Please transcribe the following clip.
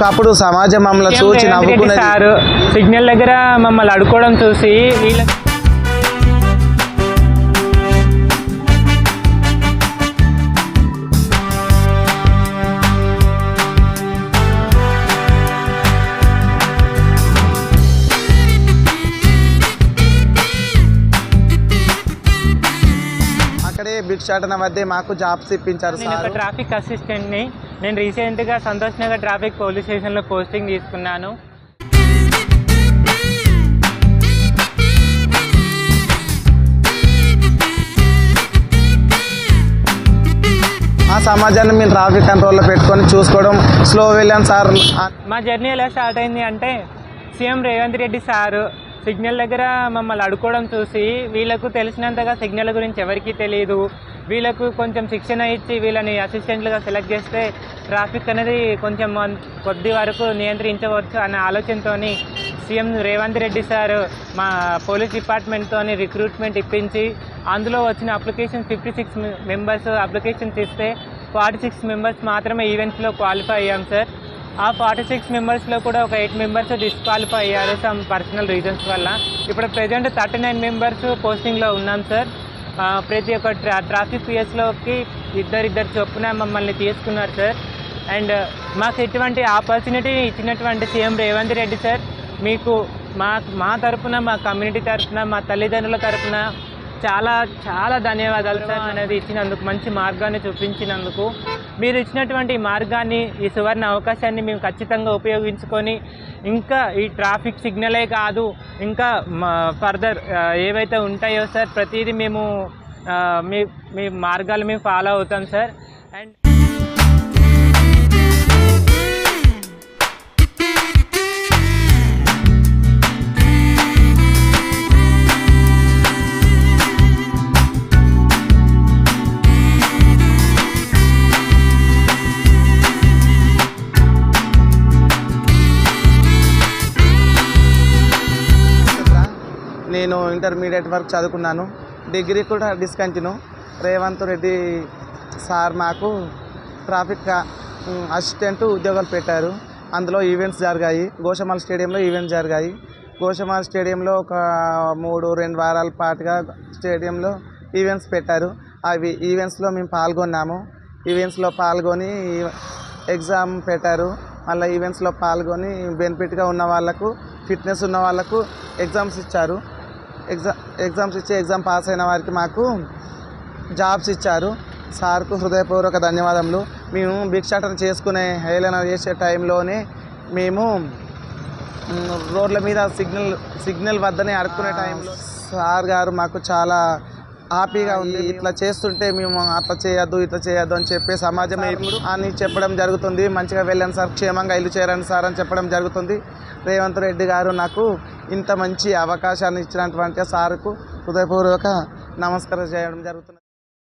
ఒకప్పుడు సమాజం మమ్మల్ని చూసి నవ్వుకునేది? సిగ్నల్ దగ్గర మమ్మల్ని అడుకోవడం చూసి వీళ్ళ భిక్షాటన మధ్య మాకు జాబ్స్ ఇప్పించారు నేను ఒక సార్. ట్రాఫిక్ అసిస్టెంట్ని. నేను రీసెంట్గా సంతోష్ నగర్ ట్రాఫిక్ పోలీస్ స్టేషన్లో పోస్టింగ్ తీసుకున్నాను. ఆ సమాజాన్ని మేము ట్రాఫిక్ కంట్రోల్లో పెట్టుకొని చూసుకోవడం స్లో వెళ్ళాను సార్. మా జర్నీ ఎలా స్టార్ట్ అయింది అంటే CM Revanth Reddy sir signal దగ్గర మమ్మల్ని అడుకోవడం చూసి వీళ్ళకు తెలిసినంతగా సిగ్నల్ గురించి ఎవరికీ తెలియదు వీళ్ళకు కొంచెం శిక్షణ ఇచ్చి వీళ్ళని అసిస్టెంట్లుగా సెలెక్ట్ చేస్తే ట్రాఫిక్ అనేది కొంచెం కొద్ది వరకు నియంత్రించవచ్చు అనే ఆలోచనతో సీఎం రేవంత్ రెడ్డి సార్ మా పోలీస్ డిపార్ట్మెంట్తో రిక్రూట్మెంట్ ఇప్పించి అందులో వచ్చిన application fifty six members applications ఇస్తే ఫార్టీ సిక్స్ మెంబర్స్ మాత్రమే ఈవెంట్స్లో క్వాలిఫై అయ్యాం సార్. ఆ ఫార్టీ సిక్స్ మెంబర్స్లో కూడా ఒక ఎయిట్ మెంబర్స్ డిస్క్వాలిఫై అయ్యారు సమ్ పర్సనల్ రీజన్స్ వల్ల. ఇప్పుడు ప్రజెంట్ థర్టీ నైన్ మెంబర్స్ పోస్టింగ్లో ఉన్నాం సార్. ప్రతి ఒక్క ట్రా ట్రాఫిక్ పిఎస్లోకి ఇద్దరిద్దరు చొప్పున మమ్మల్ని తీసుకున్నారు సార్. అండ్ మాకు ఇటువంటి ఆపర్చునిటీ ఇచ్చినటువంటి సీఎం రేవంత్ రెడ్డి సార్ మీకు మా మా తరపున మా కమ్యూనిటీ తరపున మా తల్లిదండ్రుల తరపున చాలా చాలా ధన్యవాదాలు సార్ అనేది ఇచ్చినందుకు మంచి మార్గాన్ని చూపించినందుకు. మీరు ఇచ్చినటువంటి మార్గాన్ని ఈ సువర్ణ అవకాశాన్ని మేము ఖచ్చితంగా ఉపయోగించుకొని ఇంకా ఈ ట్రాఫిక్ సిగ్నలే కాదు ఇంకా ఫర్దర్ ఏవైతే ఉంటాయో సార్ ప్రతిదీ మేము మీ మీ మార్గాలు మేము ఫాలో అవుతాం సార్. అండ్ నేను ఇంటర్మీడియట్ వరకు చదువుకున్నాను. డిగ్రీ కూడా డిస్కంటిన్యూ రేవంత్ రెడ్డి సార్ మాకు ట్రాఫిక్ అసిస్టెంట్ ఉద్యోగాలు పెట్టారు. అందులో ఈవెంట్స్ జరిగాయి. గోషమాల్ స్టేడియంలో ఈవెంట్స్ జరిగాయి. గోషమాల్ స్టేడియంలో ఒక మూడు రెండు వారాల పాటుగా స్టేడియంలో ఈవెంట్స్ పెట్టారు. అవి ఈవెంట్స్లో మేము పాల్గొన్నాము. ఈవెంట్స్లో పాల్గొని ఎగ్జామ్ పెట్టారు. మళ్ళీ ఈవెంట్స్లో పాల్గొని బెనిఫిట్గా ఉన్న వాళ్ళకు ఫిట్నెస్ ఉన్న వాళ్ళకు ఎగ్జామ్స్ ఇచ్చారు. ఎగ్జామ్ ఎగ్జామ్స్ ఇచ్చి ఎగ్జామ్ పాస్ అయిన వారికి మాకు జాబ్స్ ఇచ్చారు. సార్కు హృదయపూర్వక ధన్యవాదములు. మేము భిక్షాటన చేసుకునే హేళన చేసే టైంలోనే మేము రోడ్ల మీద సిగ్నల్ సిగ్నల్ వద్దనే అడుక్కునే టైంలో సార్ గారు మాకు చాలా హ్యాపీగా ఉంది. ఇట్లా చేస్తుంటే మేము అట్లా చేయొద్దు ఇట్లా చేయొద్దు అని చెప్పి సమాజం అని చెప్పడం జరుగుతుంది. మంచిగా వెళ్ళాను సార్ క్షేమంగా ఇల్లు చేరండి సార్ అని చెప్పడం జరుగుతుంది. రేవంత్ రెడ్డి గారు నాకు ఇంత మంచి అవకాశాన్ని ఇచ్చినటువంటి సార్కు హృదయపూర్వక నమస్కారం చేయడం జరుగుతుంది.